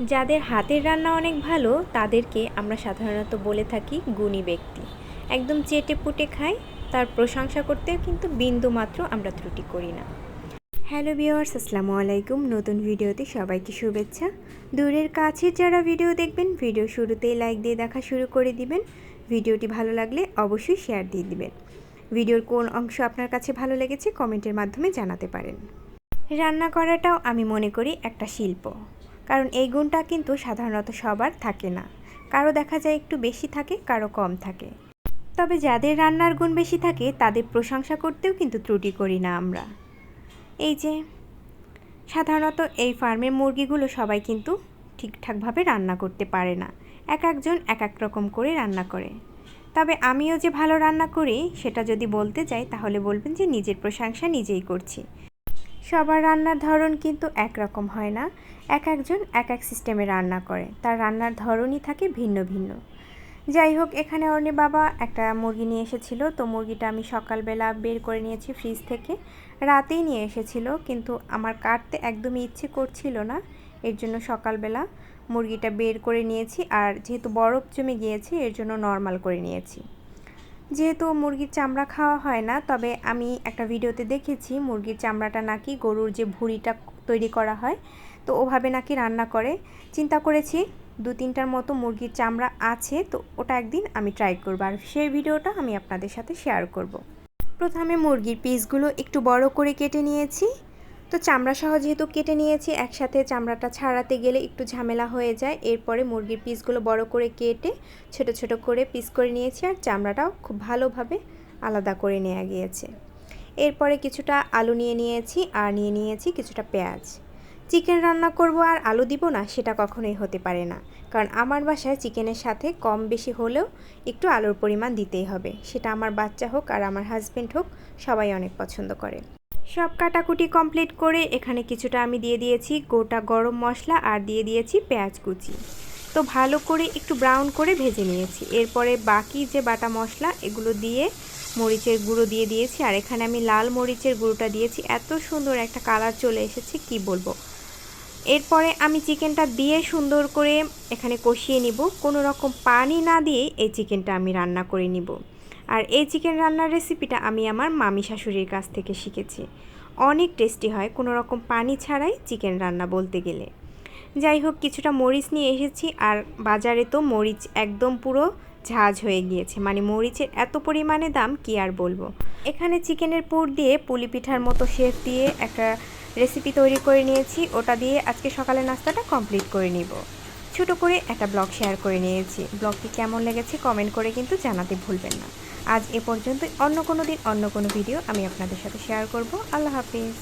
যাদের হাতের রান্না অনেক ভালো, তাদেরকে আমরা সাধারণত বলে থাকি গুণী ব্যক্তি। একদম চেটে পুটে খাই, তার প্রশংসা করতেও কিন্তু বিন্দু মাত্র আমরা ত্রুটি করি না। হ্যালো ভিওয়ার্স আসসালামু আলাইকুম। নতুন ভিডিওতে সবাইকে শুভেচ্ছা। দূরের কাছের যারা ভিডিও দেখবেন, ভিডিও শুরুতেই লাইক দিয়ে দেখা শুরু করে দিবেন। ভিডিওটি ভালো লাগলে অবশ্যই শেয়ার দিয়ে দিবেন। ভিডিওর কোন অংশ আপনার কাছে ভালো লেগেছে, কমেন্টের মাধ্যমে জানাতে পারেন। রান্না করাটাও আমি মনে করি একটা শিল্প। কারণ এই গুণটা কিন্তু সাধারণত সবার থাকে না। কারও দেখা যায় একটু বেশি থাকে, কারও কম থাকে। তবে যাদের রান্নার গুণ বেশি থাকে, তাদের প্রশংসা করতেও কিন্তু ত্রুটি করি না আমরা। এই যে, সাধারণত এই ফার্মের মুরগিগুলো সবাই কিন্তু ঠিকঠাকভাবে রান্না করতে পারে না। এক একজন এক এক রকম করে রান্না করে। তবে আমিও যে ভালো রান্না করি, সেটা যদি বলতে যাই, তাহলে বলবেন যে নিজের প্রশংসা নিজেই করছি। সবার রান্নার ধরন কিন্তু একরকম হয় না। এক একজন এক এক সিস্টেমে রান্না করে। তার রান্নার ধরনই থাকে ভিন্ন ভিন্ন। যাই হোক, এখানে অর্ণি বাবা একটা মুরগি নিয়ে এসেছিল। তো মুরগিটা আমি সকালবেলা বের করে নিয়েছি ফ্রিজ থেকে। রাতেই নিয়ে এসেছিল, কিন্তু আমার কাটতে একদমই ইচ্ছে করছিল না। এর জন্য সকালবেলা মুরগিটা বের করে নিয়েছি। আর যেহেতু বরফ জমে গিয়েছে, এর জন্য নর্মাল করে নিয়েছি। যেহেতু মুরগির চামড়া খাওয়া হয় না, তবে আমি একটা ভিডিওতে দেখেছি মুরগির চামড়াটা নাকি গরুর যে ভুঁড়িটা তৈরি করা হয়, তো ওভাবে নাকি রান্না করে। চিন্তা করেছি দু তিনটার মতো মুরগির চামড়া আছে, তো ওটা একদিন আমি ট্রাই করব। আর সেই ভিডিওটা আমি আপনাদের সাথে শেয়ার করব। প্রথমে মুরগির পিসগুলো একটু বড় করে কেটে নিয়েছি। তো চামড়া সহ যেহেতু কেটে নিয়েছি, একসাথে চামড়াটা ছাড়াতে গেলে একটু ঝামেলা হয়ে যায়। এরপরে মুরগির পিসগুলো বড় করে কেটে, ছোট ছোট করে পিস করে নিয়েছি আর চামড়াটাও খুব ভালোভাবে আলাদা করে নেওয়া গিয়েছে। এরপরে কিছুটা আলু নিয়ে নিয়েছি আর নিয়ে নিয়েছি কিছুটা পেঁয়াজ। চিকেন রান্না করব আর আলু দিব না, সেটা কখনোই হতে পারে না। কারণ আমার বাসায় চিকেনের সাথে কম বেশি হলেও একটু আলুর পরিমাণ দিতেই হবে। সেটা আমার বাচ্চা হোক আর আমার হাজব্যান্ড হোক, সবাই অনেক পছন্দ করে। সব কাটাকুটি কমপ্লিট করে এখানে কিছুটা আমি দিয়ে দিয়েছি গোটা গরম মশলা আর দিয়ে দিয়েছি পেঁয়াজ কুচি। তো ভালো করে একটু ব্রাউন করে ভেজে নিয়েছি। এরপরে বাকি যে বাটা মশলা, এগুলো দিয়ে মরিচের গুঁড়ো দিয়ে দিয়েছি। আর এখানে আমি লাল মরিচের গুঁড়োটা দিয়েছি। এত সুন্দর একটা কালার চলে এসেছে, কি বলব? এরপরে আমি চিকেনটা দিয়ে সুন্দর করে এখানে কষিয়ে নিব। কোনো রকম পানি না দিয়ে এই চিকেনটা আমি রান্না করে নিব। আর এই চিকেন রান্নার রেসিপিটা আমি আমার মামি শাশুড়ির কাছ থেকে শিখেছি। অনেক টেস্টি হয় কোনো রকম পানি ছাড়াই চিকেন রান্না বলতে গেলে। যাই হোক, কিছুটা মরিচ নিয়ে এসেছি আর বাজারে তো মরিচ একদম পুরো ঝাঁজ হয়ে গিয়েছে। মানে মরিচের এত পরিমাণে দাম কি আর বলব? এখানে চিকেনের পুর দিয়ে পুলি পিঠার মতো শেফ দিয়ে একটা রেসিপি তৈরি করে নিয়েছি, ওটা দিয়ে আজকে সকালে নাস্তাটা কমপ্লিট করে নিব। ছোট করে একটা ব্লগ শেয়ার করে নিয়েছি। ব্লগটি কেমন লেগেছে কমেন্ট করে কিন্তু জানাতে ভুলবেন না। আজ এ পর্যন্ত অন্য কোনো দিন অন্য কোনো ভিডিও আমি আপনাদের সাথে শেয়ার করব। আল্লাহ হাফিজ।